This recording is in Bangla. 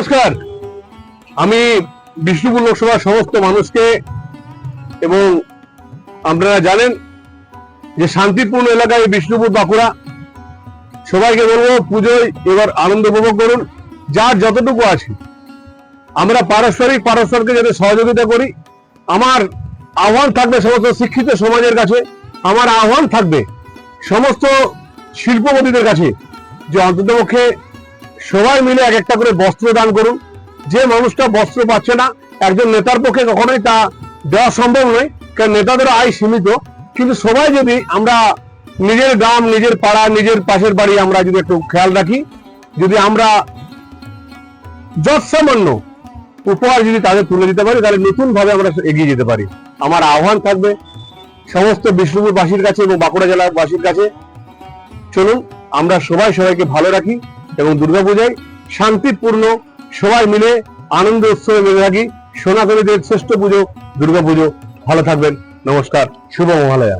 নমস্কার। আমি বিষ্ণুপুর লোকসভার সমস্ত মানুষকে এবং আপনারা জানেন যে শান্তিপূর্ণ এলাকায় বিষ্ণুপুর বাঁকুড়া। সবাইকে বলব পুজোয় এবার আনন্দ উপভোগ করুন, যার যতটুকু আছে। আমরা পারস্পরিক পারস্পরকে যাতে সহযোগিতা করি, আমার আহ্বান থাকবে সমস্ত শিক্ষিত সমাজের কাছে, আমার আহ্বান থাকবে সমস্ত শিল্পপতিদের কাছে, যে অন্ততপক্ষে সবাই মিলে এক একটা করে বস্ত্র দান করুন। যে মানুষটা বস্ত্র পাচ্ছে না, একজন নেতার পক্ষে কখনোই তা দেওয়া সম্ভব নয়, কারণ নেতাদের আয় সীমিত। কিন্তু সবাই যদি আমরা নিজের গ্রাম, নিজের পাড়া, নিজের পাশের বাড়ি আমরা যদি একটু খেয়াল রাখি, যদি আমরা যৎসামান্য উপহার যদি তাদের তুলে দিতে পারি, তাহলে নতুন ভাবে আমরা এগিয়ে যেতে পারি। আমার আহ্বান থাকবে সমস্ত বিষ্ণুপুরবাসীর কাছে এবং বাঁকুড়া জেলাবাসীর কাছে। চলুন, আমরা সবাই সবাইকে ভালো রাখি। এবং দুর্গাপূজায় শান্তিপূর্ণ সবাই মিলে আনন্দ উৎসবে মেলে থাকি। সনাতনীদের শ্রেষ্ঠ পুজো, দুর্গাপুজো। ভালো থাকবেন। নমস্কার। শুভ মহালয়া।